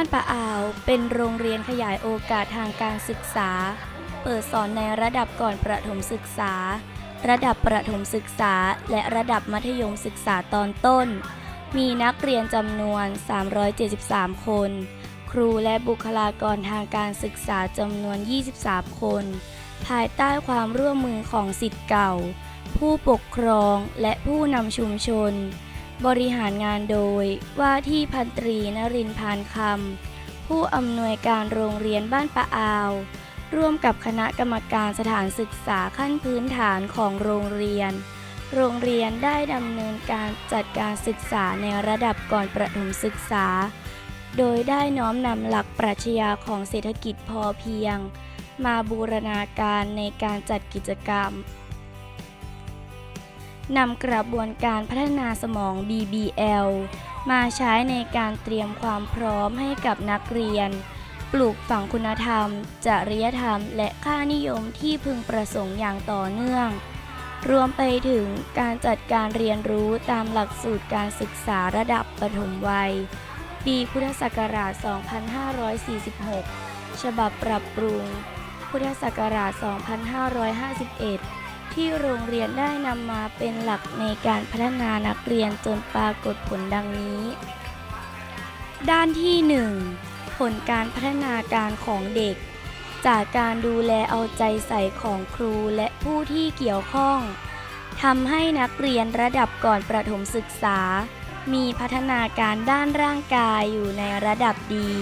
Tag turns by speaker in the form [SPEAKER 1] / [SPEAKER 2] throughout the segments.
[SPEAKER 1] บ้านปะอาว เป็นโรงเรียนขยายโอกาสทางการศึกษา เปิดสอนในระดับก่อนประถมศึกษา ระดับประถมศึกษา และระดับมัธยมศึกษาตอนต้น มีนักเรียนจำนวน 373 คน ครูและบุคลากรทางการศึกษาจำนวน 23 คน ภายใต้ความร่วมมือของสิทธิ์เก่า ผู้ปกครองและผู้นำชุมชน บริหารงานโดย ว่าที่พันตรีนรินพานคำผู้อำนวยการโรงเรียนบ้านปะอาว ร่วมกับคณะกรรมการสถานศึกษาขั้นพื้นฐานของโรงเรียน โรงเรียนได้ดำเนินการจัดการศึกษาในระดับก่อนประถมศึกษา โดยได้น้อมนำหลักปรัชญาของเศรษฐกิจพอเพียง มาบูรณาการในการจัดกิจกรรม นำกระบวนการพัฒนาสมอง BBL มาใช้ในการเตรียมความพร้อมให้กับนักเรียน ปลูกฝังคุณธรรม จริยธรรม และค่านิยมที่พึงประสงค์อย่างต่อเนื่อง รวมไปถึงการจัดการเรียนรู้ตามหลักสูตรการศึกษาระดับปฐมวัย ปีพุทธศักราช 2546 ฉบับปรับปรุง พุทธศักราช 2551 ที่โรงเรียนได้นำมาเป็นหลักในการพัฒนานักเรียนจนปรากฏผลดังนี้ ด้านที่ 1 ผลการพัฒนาการของเด็ก จากการดูแลเอาใจใส่ของครูและผู้ที่เกี่ยวข้องทำให้นักเรียนระดับก่อนประถมศึกษา มีพัฒนาการด้านร่างกายอยู่ในระดับดี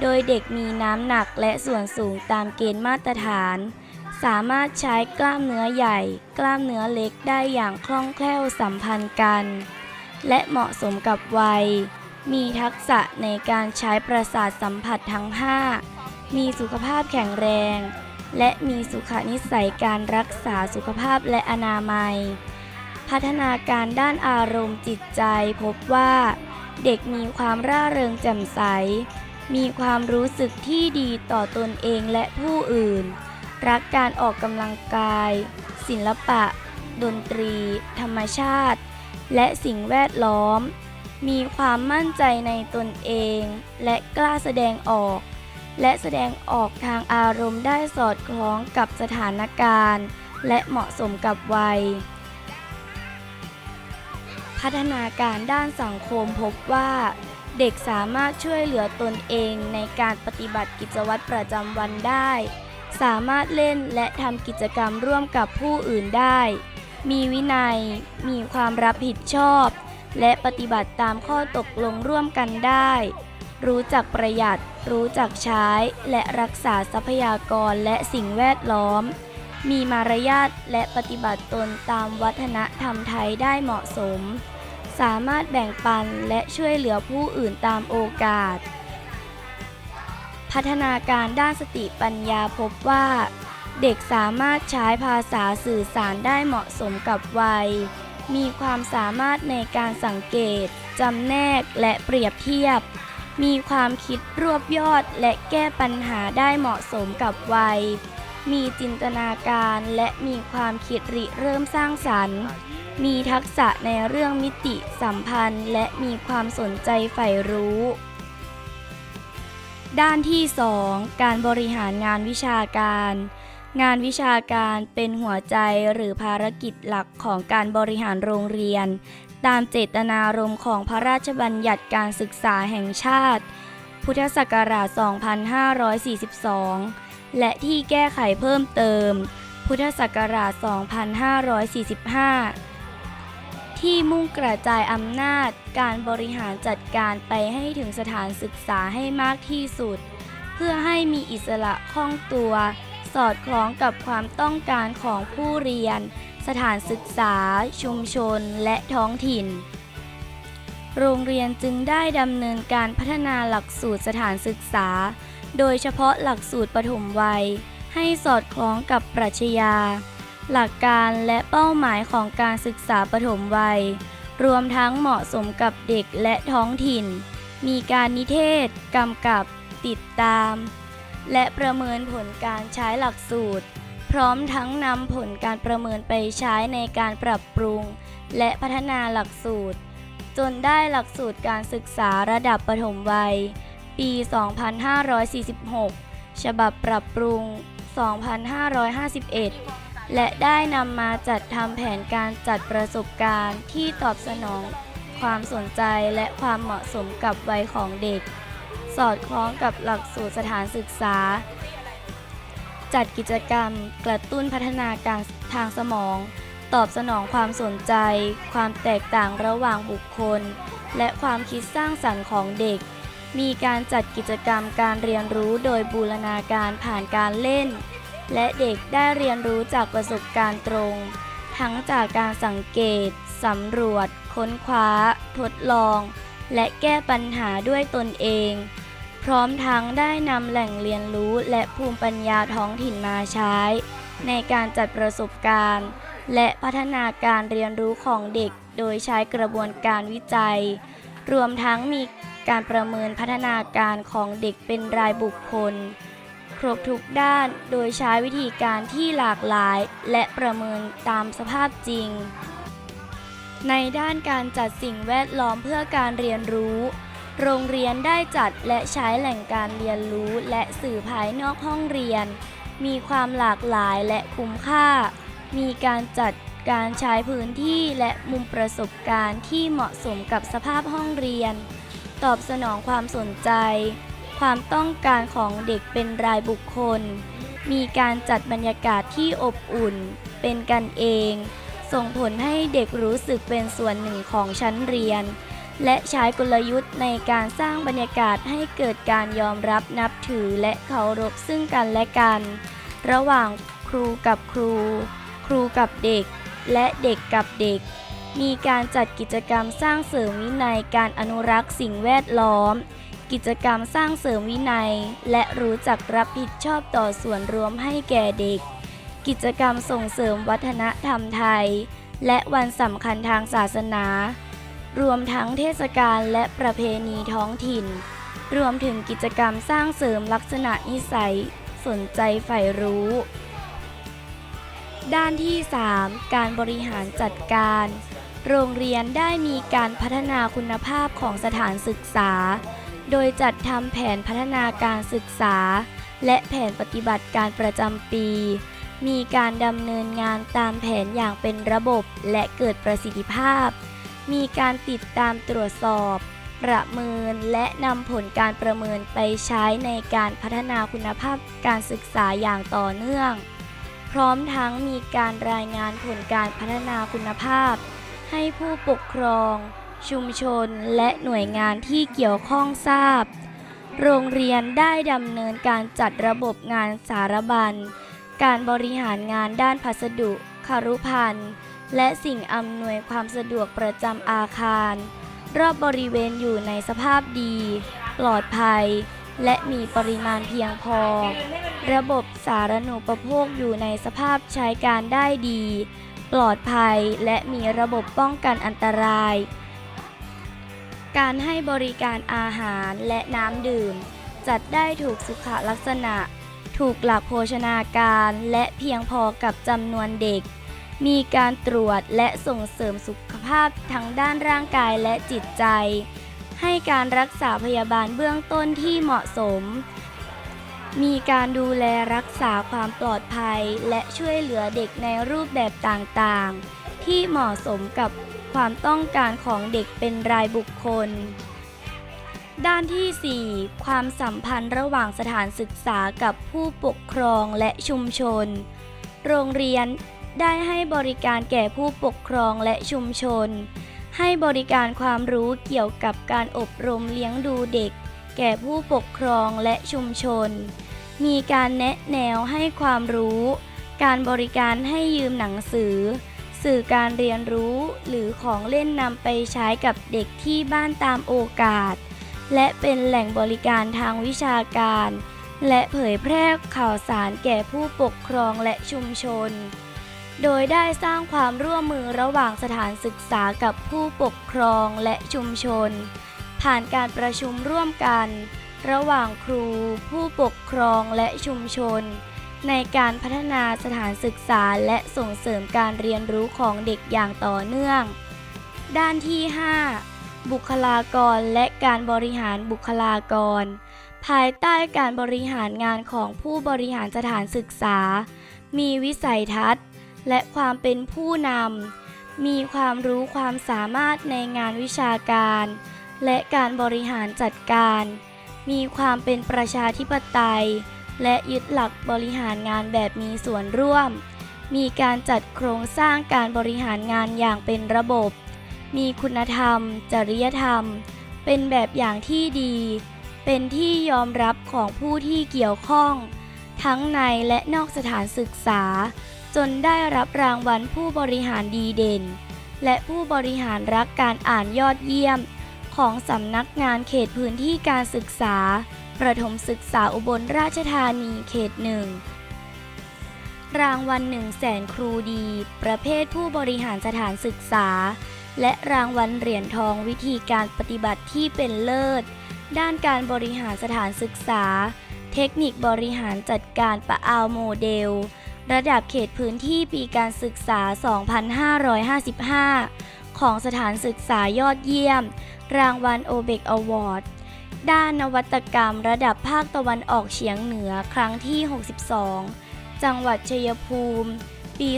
[SPEAKER 1] โดยเด็กมีน้ำหนักและส่วนสูงตามเกณฑ์มาตรฐาน สามารถใช้กล้ามเนื้อใหญ่ กล้ามเนื้อเล็กได้อย่างคล่องแคล่วสัมพันธ์กัน และเหมาะสมกับวัย มีทักษะในการใช้ประสาทสัมผัสทั้ง 5 มีสุขภาพแข็งแรง และมีสุขนิสัยการรักษาสุขภาพและอนามัย พัฒนาการด้านอารมณ์จิตใจพบว่า เด็กมีความร่าเริงแจ่มใส มีความรู้สึกที่ดีต่อตนเองและผู้อื่น รักการออกกำลังกาย ศิลปะ ดนตรี ธรรมชาติ และสิ่งแวดล้อม มีความมั่นใจในตนเอง และกล้าแสดงออก และแสดงออกทางอารมณ์ได้สอดคล้องกับสถานการณ์ และเหมาะสมกับวัย พัฒนาการด้านสังคมพบว่าเด็กสามารถช่วยเหลือตนเองในการปฏิบัติกิจวัตรประจำวันได้ สามารถเล่นและทำกิจกรรมร่วมกับผู้อื่นได้ มีวินัย มีความรับผิดชอบ และปฏิบัติตามข้อตกลงร่วมกันได้ รู้จักประหยัด รู้จักใช้ และรักษาทรัพยากรและสิ่งแวดล้อม มีมารยาทและปฏิบัติตนตามวัฒนธรรมไทยได้เหมาะสม สามารถแบ่งปันและช่วยเหลือผู้อื่นตามโอกาส พัฒนาการด้านสติปัญญาพบว่า เด็กสามารถใช้ภาษาสื่อสารได้เหมาะสมกับวัย มีความสามารถในการสังเกต จำแนกและเปรียบเทียบ มีความคิดรวบยอดและแก้ปัญหาได้เหมาะสมกับวัย มีจินตนาการและมีความคิดริเริ่มสร้างสรรค์มีทักษะในเรื่องมิติสัมพันธ์ และมีความสนใจใฝ่รู้ ด้านที่ 2 การบริหารงานวิชาการ งานวิชาการเป็นหัวใจหรือภารกิจหลักของการบริหารโรงเรียน ตามเจตนารมณ์ของพระราชบัญญัติการศึกษาแห่งชาติ พุทธศักราช 2542 และที่แก้ไขเพิ่มเติม พุทธศักราช 2545 ที่มุ่งกระจายอำนาจ การบริหารจัดการไปให้ถึงสถานศึกษาให้มากที่สุด เพื่อให้มีอิสระคล่องตัว สอดคล้องกับความต้องการของผู้เรียน สถานศึกษา ชุมชน และท้องถิ่น โรงเรียนจึงได้ดำเนินการพัฒนาหลักสูตรสถานศึกษา โดยเฉพาะหลักสูตรปฐมวัย ให้สอดคล้องกับปรัชญา หลักการและเป้าหมายของการศึกษาปฐมวัย รวมทั้งเหมาะสมกับเด็กและท้องถิ่น มีการนิเทศ กำกับ ติดตาม และประเมินผลการใช้หลักสูตร พร้อมทั้งนำผลการประเมินไปใช้ในการปรับปรุง และพัฒนาหลักสูตร จนได้หลักสูตรการศึกษาระดับปฐมวัย ปี 2546 ฉบับปรับปรุง 2551 และได้นำมาจัดทำแผนการจัดประสบการณ์ที่ตอบสนอง ความสนใจและความเหมาะสมกับวัยของเด็ก สอดคล้องกับหลักสูตรสถานศึกษา จัดกิจกรรมกระตุ้นพัฒนาการทางสมอง ตอบสนองความสนใจ ความแตกต่างระหว่างบุคคล และความคิดสร้างสรรค์ของเด็ก มีการจัดกิจกรรมการเรียนรู้โดยบูรณาการผ่านการเล่น และเด็กได้เรียนรู้จากประสบการณ์ตรง ทั้งจากการสังเกต สำรวจ ค้นคว้า ทดลอง และแก้ปัญหาด้วยตนเอง พร้อมทั้งได้นำแหล่งเรียนรู้และภูมิปัญญาท้องถิ่นมาใช้ ในการจัดประสบการณ์ และพัฒนาการเรียนรู้ของเด็ก โดยใช้กระบวนการวิจัย รวมทั้งมีการประเมินพัฒนาการของเด็กเป็นรายบุคคล ครบทุกด้านโดยใช้วิธีการที่หลากหลาย และประเมินตามสภาพจริง ในด้านการจัดสิ่งแวดล้อมเพื่อการเรียนรู้ โรงเรียนได้จัดและใช้แหล่งการเรียนรู้และสื่อภายนอกห้องเรียน มีความหลากหลายและคุ้มค่า มีการจัดการใช้พื้นที่และมุมประสบการณ์ที่เหมาะสมกับสภาพห้องเรียน ตอบสนองความสนใจ ความต้องการของเด็กเป็นรายบุคคล มีการจัดบรรยากาศที่อบอุ่น เป็นกันเอง ส่งผลให้เด็กรู้สึกเป็นส่วนหนึ่งของชั้นเรียน และใช้กลยุทธ์ในการสร้างบรรยากาศให้เกิดการยอมรับนับถือและเคารพซึ่งกันและกัน ระหว่างครูกับครู ครูกับเด็ก และเด็กกับเด็ก มีการจัดกิจกรรมสร้างเสริมวินัยการอนุรักษ์สิ่งแวดล้อม กิจกรรมสร้างเสริมวินัย และรู้จักรับผิดชอบต่อส่วนรวมให้แก่เด็ก กิจกรรมส่งเสริมวัฒนธรรมไทย และวันสำคัญทางศาสนา รวมทั้งเทศกาลและประเพณีท้องถิ่น รวมถึงกิจกรรมสร้างเสริมลักษณะนิสัย สนใจใฝ่รู้ ด้านที่ 3 การบริหารจัดการโรงเรียนได้มีการพัฒนาคุณภาพของสถานศึกษา โดยจัดทำแผนพัฒนาการศึกษา และแผนปฏิบัติการประจำปี มีการดำเนินงานตามแผนอย่างเป็นระบบและเกิดประสิทธิภาพ มีการติดตามตรวจสอบ ประเมินและนำผลการประเมินไปใช้ในการพัฒนาคุณภาพการศึกษาอย่างต่อเนื่อง พร้อมทั้งมีการรายงานผลการพัฒนาคุณภาพ ให้ผู้ปกครอง ชุมชนและหน่วยงานที่เกี่ยวข้องทราบ โรงเรียนได้ดำเนินการจัดระบบงานสารบัญ การบริหารงานด้านพัสดุ คารุพันธ์ และสิ่งอำนวยความสะดวกประจำอาคาร รอบบริเวณอยู่ในสภาพดี ปลอดภัย และมีปริมาณเพียงพอ ระบบสารณูปโภคอยู่ในสภาพใช้การได้ดี ปลอดภัยและมีระบบป้องกันอันตราย การให้บริการอาหารและน้ำดื่ม จัดได้ถูกสุขลักษณะ ถูกหลักโภชนาการและเพียงพอกับจำนวนเด็ก มีการตรวจและส่งเสริมสุขภาพทั้งด้านร่างกายและจิตใจ ให้การรักษาพยาบาลเบื้องต้นที่เหมาะสม มีการดูแลรักษาความปลอดภัยและช่วยเหลือเด็กในรูปแบบต่างๆ ที่เหมาะสมกับ ความต้องการของเด็กเป็นรายบุคคล ด้านที่ 4 ความสัมพันธ์ระหว่างสถานศึกษากับผู้ปกครองและชุมชน โรงเรียนได้ให้บริการแก่ผู้ปกครองและชุมชน ให้บริการความรู้เกี่ยวกับการอบรมเลี้ยงดูเด็ก แก่ผู้ปกครองและชุมชน มีการแนะแนวให้ความรู้ การบริการให้ยืมหนังสือ สื่อการเรียนรู้หรือของเล่นนำไปใช้กับเด็กที่บ้านตามโอกาส และเป็นแหล่งบริการทางวิชาการ และเผยแพร่ข่าวสารแก่ผู้ปกครองและชุมชน โดยได้สร้างความร่วมมือระหว่างสถานศึกษากับผู้ปกครองและชุมชน ผ่านการประชุมร่วมกัน ระหว่างครู ผู้ปกครองและชุมชน ในการพัฒนาสถานศึกษาและส่งเสริมการเรียนรู้ของเด็กอย่างต่อเนื่อง ด้านที่ 5 บุคลากรและการบริหารบุคลากร ภายใต้การบริหารงานของผู้บริหารสถานศึกษา มีวิสัยทัศน์ และความเป็นผู้นำ มีความรู้ความสามารถในงานวิชาการ และการบริหารจัดการ มีความเป็นประชาธิปไตย และยึดหลักบริหารงานแบบมีส่วนร่วม มีการจัดโครงสร้างการบริหารงานอย่างเป็นระบบ มีคุณธรรม จริยธรรม เป็นแบบอย่างที่ดี เป็นที่ยอมรับของผู้ที่เกี่ยวข้อง ทั้งในและนอกสถานศึกษา จนได้รับรางวัลผู้บริหารดีเด่น และผู้บริหารรักการอ่านยอดเยี่ยม ของสำนักงานเขตพื้นที่การศึกษา ประถมศึกษาอุบลราชธานีเขตหนึ่งรางวัลหนึ่งแสนครูดี ประเภทผู้บริหารสถานศึกษา และรางวัลเหรียญทองวิธีการปฏิบัติที่เป็นเลิศ ด้านการบริหารสถานศึกษา เทคนิคบริหารจัดการปะอาวโมเดล ระดับเขตพื้นที่ปีการศึกษา 2555 ของสถานศึกษายอดเยี่ยม รางวัลโอเบกอวอร์ด ด้านนวัตกรรมระดับภาคตะวันออกเฉียงเหนือครั้งที่ 62 จังหวัดชัยภูมิ ปี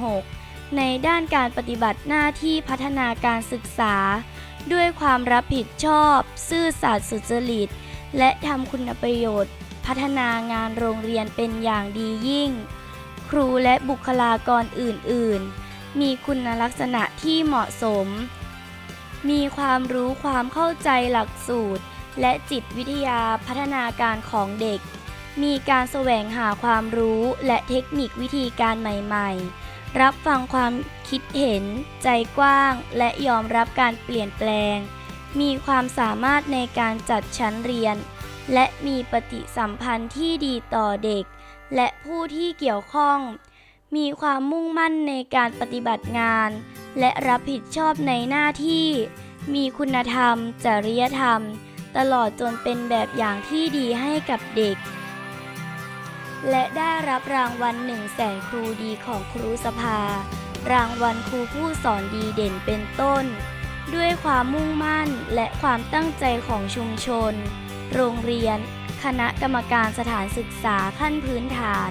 [SPEAKER 1] 2556 ในด้านการปฏิบัติหน้าที่พัฒนาการศึกษา ด้วยความรับผิดชอบ ซื่อสัตย์สุจริต และทำคุณประโยชน์ พัฒนางานโรงเรียนเป็นอย่างดียิ่ง ครูและบุคลากรอื่น ๆ มีคุณลักษณะที่เหมาะสม มีความรู้ความเข้าใจหลักสูตร และจิตวิทยาพัฒนาการของเด็ก มีการแสวงหาความรู้และเทคนิควิธีการใหม่ๆ รับฟังความคิดเห็น ใจกว้าง และยอมรับการเปลี่ยนแปลง มีความสามารถในการจัดชั้นเรียน และมีปฏิสัมพันธ์ที่ดีต่อเด็ก และผู้ที่เกี่ยวข้อง มีความมุ่งมั่นในการปฏิบัติงาน และรับผิดชอบในหน้าที่ มีคุณธรรม จริยธรรม ตลอดจนเป็นแบบอย่างที่ดีให้กับเด็ก และได้รับรางวัลหนึ่งแสนครูดีของครูสภา รางวัลครูผู้สอนดีเด่นเป็นต้น ด้วยความมุ่งมั่นและความตั้งใจของชุมชน โรงเรียน คณะกรรมการสถานศึกษาขั้นพื้นฐาน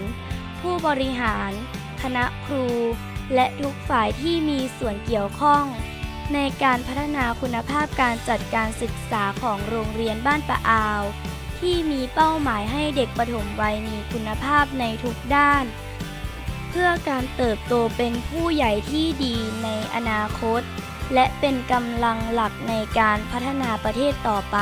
[SPEAKER 1] ผู้บริหาร คณะครู และทุกฝ่ายที่มีส่วนเกี่ยวข้อง ในการพัฒนาคุณภาพการจัดการศึกษาของโรงเรียนบ้านปะอาว ที่มีเป้าหมายให้เด็กปฐมวัยมีคุณภาพในทุกด้าน เพื่อการเติบโตเป็นผู้ใหญ่ที่ดีในอนาคต และเป็นกำลังหลักในการพัฒนาประเทศต่อไป